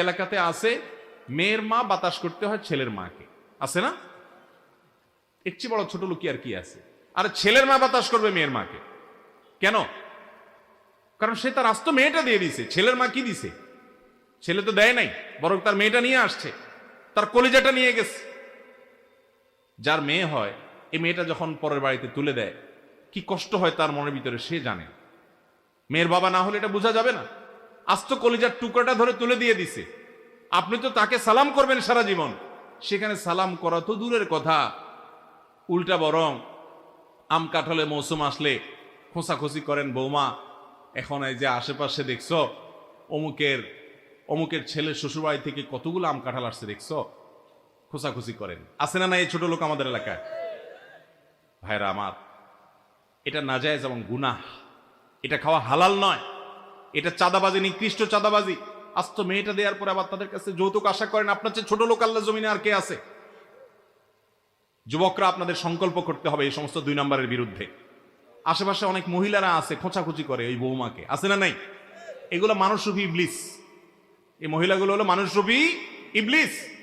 এলাকাতে আছে, মেয়ের মা বাতাস করতে হয় ছেলের মাকে। আছে না? এর চেয়ে বড় ছোট লোক আর কি আছে। আর ছেলের মা বাতাস করবে মেয়ের মাকে। কেন? কারণ সে তার আস্ত মেয়েটা দিয়ে দিছে। ছেলের মা কি দিছে? ছেলে তো দেয় নাই, বরং তার মেয়েটা নিয়ে আসছে। তার কলিজাটা নিয়ে গেছে। যার মেয়ে হয়, এই মেয়েটা যখন পরের বাড়িতে তুলে দেয়, কি কষ্ট হয় তার মনের ভিতরে সে জানে। মেয়ের বাবা না হলে এটা বোঝা যাবে না। আস্ত কলিজার টুকরাটা ধরে তুলে দিয়ে দিছে। আপনি তো তাকে সালাম করবেন সারা জীবন। সেখানে সালাম করা তো দূরের কথা। উল্টা বরং আম কাঁঠালে মৌসুম আসলে খোঁচাখুচি করেন বৌমা। এখন এই যে আশেপাশে দেখছ, অমুকের অমুকের ছেলে শ্বশুরবাড়ি থেকে কতগুলো আম কাঁঠাল আসছে দেখছ? খোঁচাখুচি করেন। আসে না না এই ছোট লোক আমাদের এলাকায়? ভাইরা আমার, এটা নাজায়েজ এবং গুনাহ। এটা খাওয়া হালাল নয়। এটা চাঁদাবাজি নিকৃষ্ট চাঁদাবাজি। আস্ত মেয়েটা দেওয়ার পরে আবার তাদের কাছে যৌতুক আশা করেন আপনার চেয়ে ছোট লোক আল্লাহ জমিনে আর কে আছে? যুবকরা আপনাদের সংকল্প করতে হবে এই সমস্ত দুই নম্বরের বিরুদ্ধে। আশেপাশে অনেক মহিলারা আছে, খোঁচাখুচি করে ওই বৌমাকে আছে না নাই? এগুলো মানুষরূপী ইবলিস। এই মহিলাগুলো হলো মানুষরূপী ইবলিস।